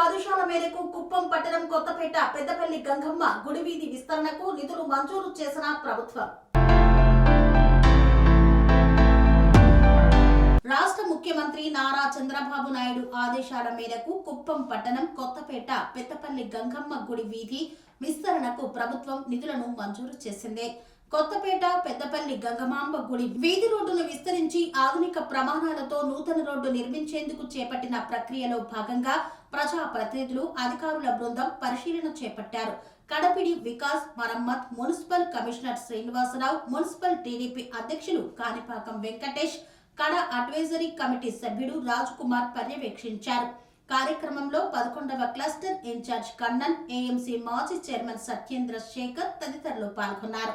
ఆదేశాల మేరకు కుప్పం పట్టణం కొత్తపేట పెద్దపల్లి గంగమ్మ గుడి వీధి విస్తరణకు నిధులు మంజూరు చేసిన ప్రభుత్వం. రాష్ట్ర ముఖ్యమంత్రి నారా చంద్రబాబు నాయుడు ఆదేశాల మేరకు కుప్పం పట్టణం కొత్తపేట పెద్దపల్లి గంగమ్మ గుడి వీధి విస్తరణకు ప్రభుత్వం నిధులను మంజూరు చేసింది. కొత్తపేట పెద్దపల్లి గంగమాంబ గుడి వీధి రోడ్డును విస్తరించి ఆధునిక ప్రమాణాలతో నూతన రోడ్డు నిర్మించేందుకు చేపట్టిన ప్రక్రియలో భాగంగా ప్రజా ప్రతినిధులు అధికారుల బృందం పరిశీలన చేపట్టారు. కడపిడి వికాస్ మరమ్మత్ municipal commissioner Srinivasa Rao municipal TDP అధ్యక్షులు కాణిపాకం వెంకటేష్ కడ అడ్వైజరీ కమిటీ సభ్యుడు రాజ్ కుమార్ పర్యవేక్షించారు. కార్యక్రమంలో పదకొండవ క్లస్టర్ ఇన్ఛార్జ్ కన్నన్ ఏఎంసీ మాజీ చైర్మన్ సత్యేంద్ర శేఖర్ తదితరులు పాల్గొన్నారు.